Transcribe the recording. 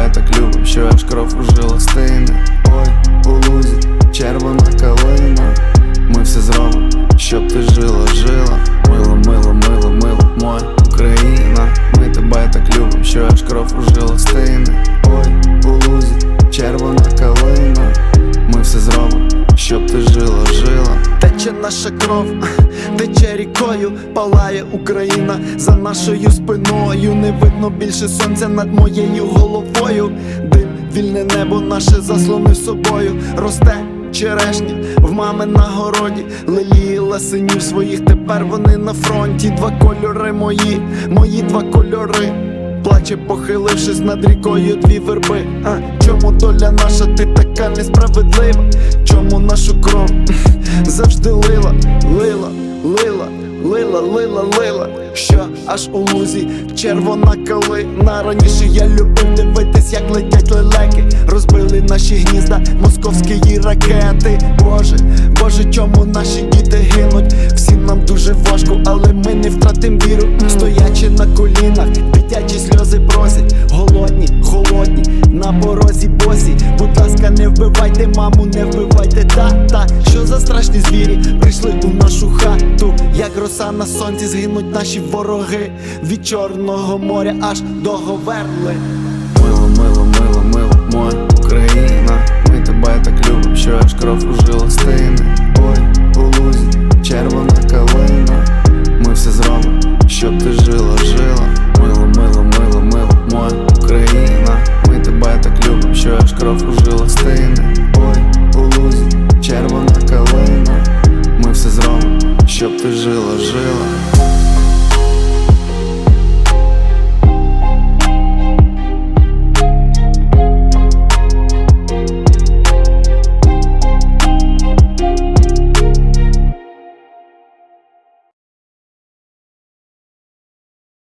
тебе так любив, що аж кров у жилах Ой, у лузі, червона калина, ми все зробимо, щоб ти жила, жила. Мило, мило, мило, мило, моя Україна, ми тебе так любим, що аж кров у жилах Ой, у лузі, червона Тече наша кров, тече рікою, палає Україна за нашою спиною. Не видно більше сонця над моєю головою. Дим, вільне небо наше заслонив собою. Росте черешня в мами на городі, лелії ласенів своїх. Тепер вони на фронті. Два кольори мої, мої два кольори. Плаче, похилившись над рікою дві верби. А чому доля наша, ти така несправедлива? Чому нашу кров завжди лила, лила, лила, лила, лила, лила, що аж у лузі червона калина Раніше я любив дивитись, як летять лелеки, розбили наші гнізда, московські ракети. Боже, Боже, чому наші діти гинуть? Всім нам дуже важко, але ми не втратим віру. Стоячи на колінах, дитячі вбивайте, маму, не вбивайте, тата, що за страшні звірі прийшли у нашу хату, як роса на сонці згинуть наші вороги? Від Чорного моря аж до Говерли. Мило, мило, мило, мило, моя Україна, ми тебе так любимо, що аж кров у жилах стине. Ой, у лузі, червона калина, ми все зробимо, щоб ти жила, жила, мило, мило, мило, мило, моя Україна, ми тебе так любимо, що аж кров у жилах